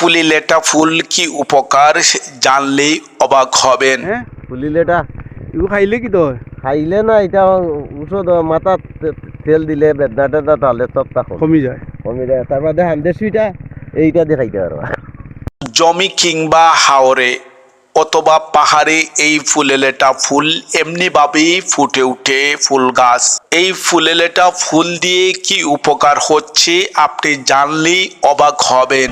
ফুলি লেটা ফুল কি উপকার জানলে অবাক হবেন। হ্যাঁ ফুলিলেটা। এগুলো খাইলে কি তো খাইলে না এটা ওষুধ মাথাত তে- তেল দিলে বেদনা টেদনা তাহলে সব তখন কমি যায়। কমে যায় তার বাদে হান্দেশুইটা এইটা দেখাইতে পারবা জমি কিংবা হাওরে অথবা পাহাড়ে এই ফুলেলেটা ফুল এমনিভাবেই ফুটে উঠে ফুল গাছ। এই ফুলেলেটা ফুল দিয়ে কি উপকার হচ্ছে আপনি জানলেই অবাক হবেন।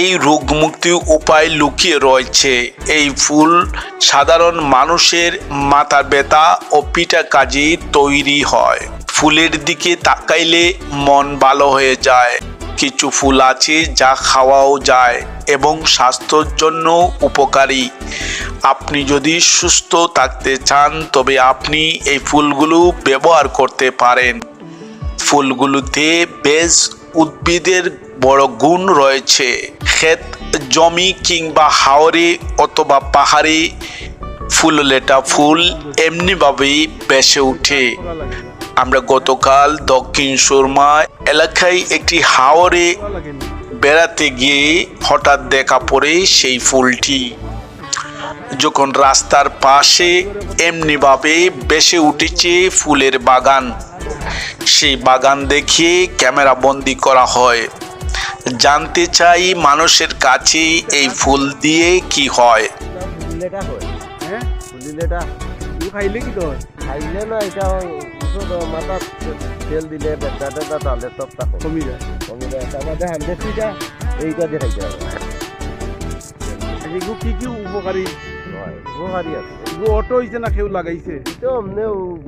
এই রোগমুক্তির উপায় লুকিয়ে রয়েছে। এই ফুল সাধারণ মানুষের মাথা ব্যথা ও পিঠা কাজে তৈরি হয়। ফুলের দিকে তাকাইলে মন ভালো হয়ে যায়। কিছু ফুল আছে যা খাওয়াও যায় এবং স্বাস্থ্যর জন্য উপকারী। আপনি যদি সুস্থ থাকতে চান, তবে আপনি এই ফুলগুলো ব্যবহার করতে পারেন। ফুলগুলোতে বেশ উদ্ভিদের বড় গুণ রয়েছে। ক্ষেত, জমি কিংবা হাওরে অথবা পাহাড়ে ফুললেটা ফুল এমনিভাবেই বেসে ওঠে। আমরা গতকাল দক্ষিণ সুরমা এলাকায় একটি হাওরে বেড়াতে গিয়ে হঠাৎ দেখা পড়ে সেই ফুলটি। যখন রাস্তার পাশে এমনিভাবে বেসে উঠেছে ফুলের বাগান, সেই বাগান দেখে ক্যামেরা বন্দি করা হয়। জানতে চাই মানুষের কাছে এই ফুল দিয়ে কি হয়। হয় হ্যাঁ? খাইলে কি তো খাইলে না এটা তে- তেল দিলে টেদনা তাহলে সব কমি যায়। কমে যায়। তার এইটা এগুলো কি কি উপকারী? উপকারী আছে। এগুলো অটো হয়েছে না কেউ লাগাইছে? এটা অমনেও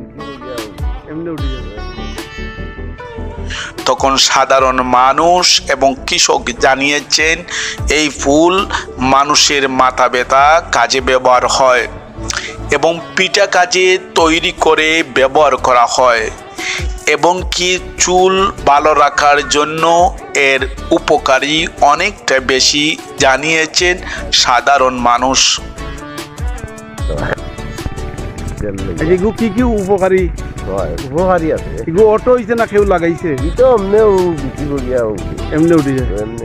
এমনি উঠে যাবে। তখন সাধারণ মানুষ এবং কৃষক জানিয়েছেন, এই ফুল মানুষের মাথা ব্যথা কাজে ব্যবহার হয় এবং পিঠা কাজে তৈরি করে ব্যবহার করা হয় এবং কি চুল ভালো রাখার জন্য এর উপকারী অনেকটা বেশি, জানিয়েছেন সাধারণ মানুষ। কি কি উপকারী? হয়। উপকারী আছে। এগুলো অটো হয়েছে না কেউ লাগাইছে? বিক্রি করিয়া এমনি উঠে যায়। এমনি